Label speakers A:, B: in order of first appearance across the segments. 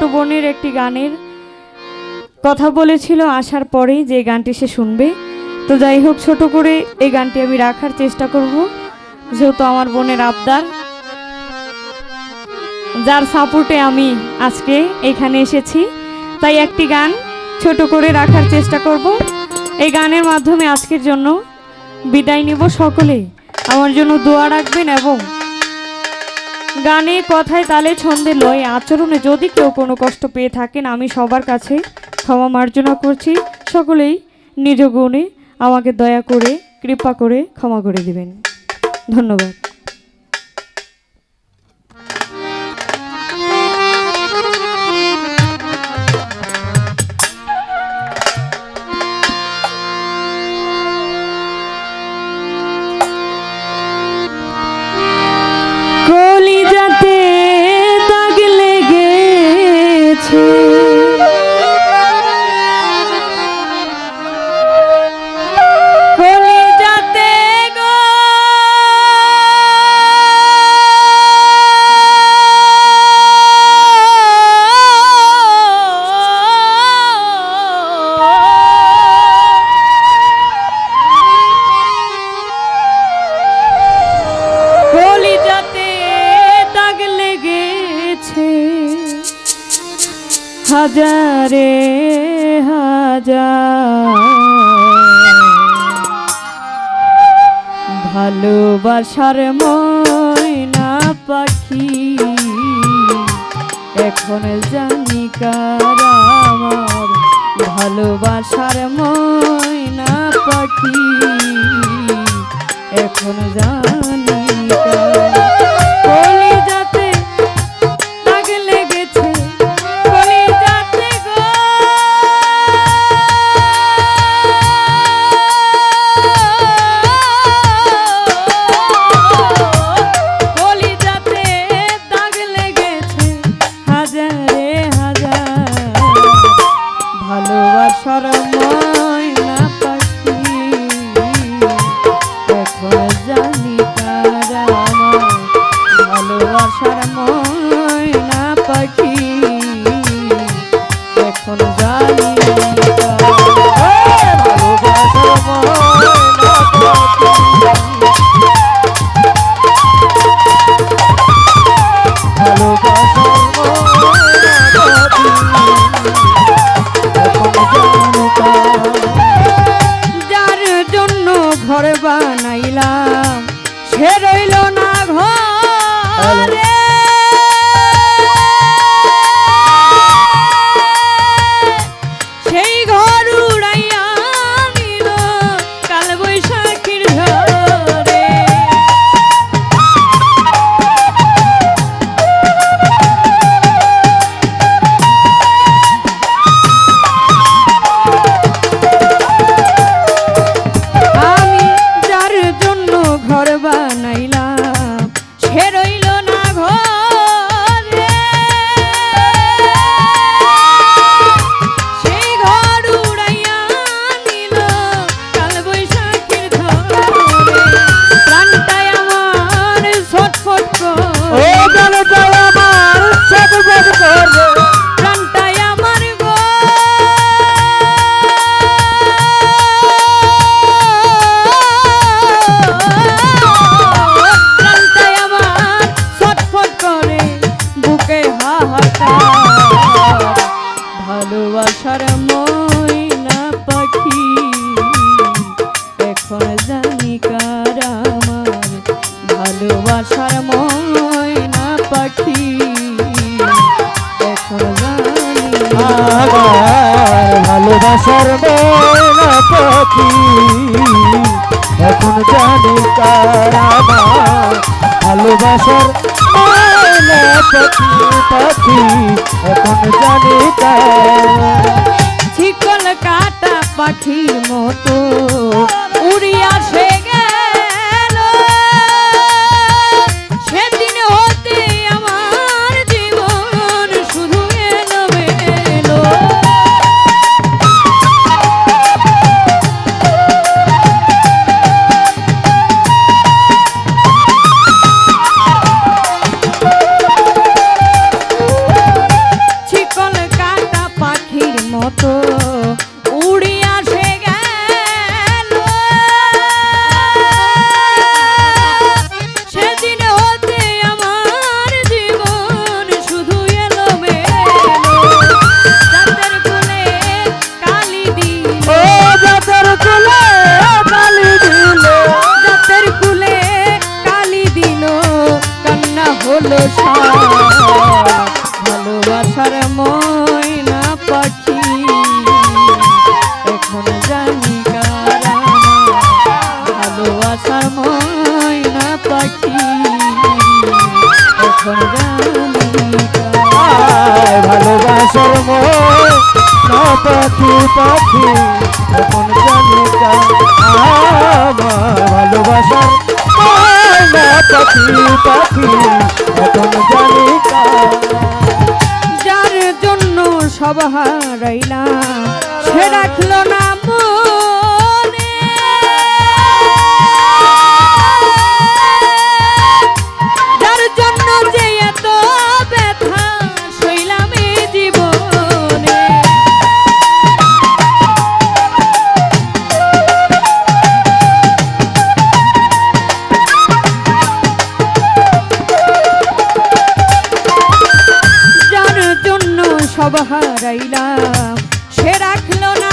A: ছোট বোনের একটি গানের কথা বলেছিল, আসার পরেই যে গানটি সে শুনবে। তো যাই হোক, ছোট করে এই গানটি আমি রাখার চেষ্টা করব, যেহেতু আমার বোনের আবদার। যার সাপোর্টে আমি আজকে এখানে এসেছি, তাই একটি গান ছোট করে রাখার চেষ্টা করব। এই গানের মাধ্যমে আজকের জন্য বিদায় নিব সকলে। আমার জন্য দোয়া রাখবেন এবং গানে, কথায় তালে ছন্দে লয়ে আচরণে যদি কেউ কোনো কষ্ট পেয়ে থাকেন, আমি সবার কাছে ক্ষমা মার্জনা করছি। সকলেই নিজ গুণে আমাকে দয়া করে, কৃপা করে ক্ষমা করে দিবেন। ধন্যবাদ। হাজারে হাজার। ভালোবাসার ময়না পাখি এখন জানি আমার। ভালোবাসার ময়না পাখি এখন জানি পাখি এখন জানি কার
B: আমার
A: ভালোবাসার পাখি পাখি এখন জানি শিকল কাটা পাখির মতো উড়িয়া সে ভালোবাসার ময়না পাখি। এখন জানি কারা ভালোবাসার ময়না পাখি। এখন জানি কারা
B: ভালোবাসার মই না পাখি। পাখি এখন জানি কা ভালোবাসার পাখি পাখি।
A: সব হারাইলাম। সে রাখল না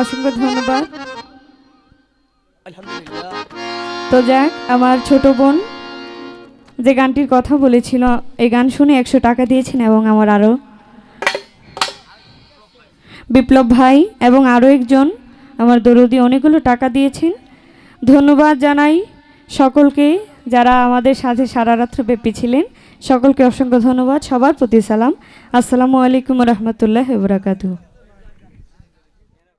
A: অসংখ্য ধন্যবাদ। তো যাক আমার ছোট বোন যে গানটির কথা বলেছিল এই গান শুনে একশো টাকা দিয়েছেন এবং আমার আরও বিপ্লব ভাই এবং আরও একজন আমার দরদি অনেকগুলো টাকা দিয়েছেন। ধন্যবাদ জানাই সকলকে যারা আমাদের সাথে সারা রাত্র ব্যাপী ছিলেন। সকলকে অসংখ্য ধন্যবাদ। সবার প্রতি সালাম। আসসালামু আলাইকুম রহমতুল্লাহ বরাকাতু